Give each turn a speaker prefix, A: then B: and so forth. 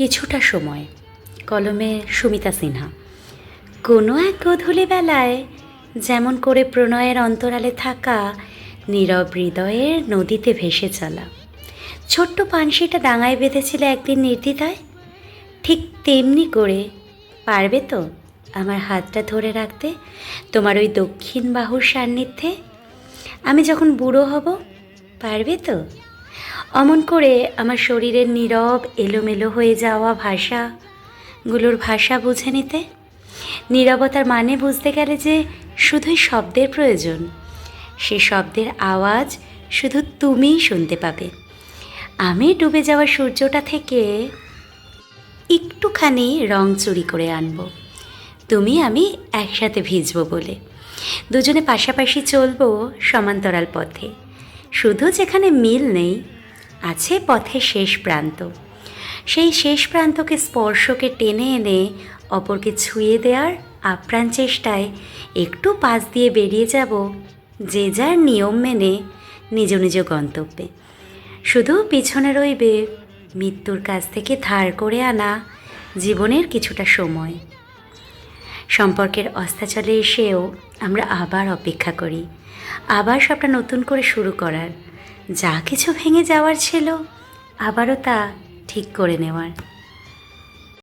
A: কিছুটা সময়। কলমে সুমিতা সিনহা। কোনো এক গধূলি বেলায় যেমন করে প্রণয়ের অন্তরালে থাকা নীরব হৃদয়ের নদীতে ভেসে চলা। ছোট্ট পানসিটা ডাঙায় বেঁধেছিল একদিন নির্দ্বিধায়। ঠিক তেমনি করে, পারবে তো আমার হাতটা ধরে রাখতে? তোমার ওই দক্ষিণ বাহুর সান্নিধ্যে? আমি যখন বুড়ো হব, পারবে তো? অমন করে আমার শরীরের নীরব, এলোমেলো হয়ে যাওয়া ভাষাগুলোর ভাষা বুঝে নিতে। নীরবতার মানে বুঝতে গেলে যে শুধুই শব্দের প্রয়োজন। সে শব্দের আওয়াজ শুধু তুমিই শুনতে পাবে। আমি ডুবে যাওয়া সূর্যটা থেকে একটুখানি রং চুরি করে আনব। তুমি আমি একসাথে ভিজব বলে। দুজনে পাশাপাশি চলবো সমান্তরাল পথে। শুধু যেখানে মিল নেই আছে পথের শেষ প্রান্ত। সেই শেষ প্রান্তকে স্পর্শকে টেনে এনে অপরকে ছুঁয়ে দেওয়ার আপ্রাণ চেষ্টায় একটু পাশ দিয়ে বেরিয়ে যাব যে যার নিয়ম মেনে নিজ নিজ গন্তব্যে। শুধু পিছনে রইবে মৃত্যুর কাছ থেকে ধার করে আনা জীবনের কিছুটা সময়। সম্পর্কের অস্তাচলে এসেও আমরা আবার অপেক্ষা করি, আবার সবটা নতুন করে শুরু করার। যা কিছু ভেঙে যাওয়ার ছিল আবারও তা ঠিক করে নেওয়ার।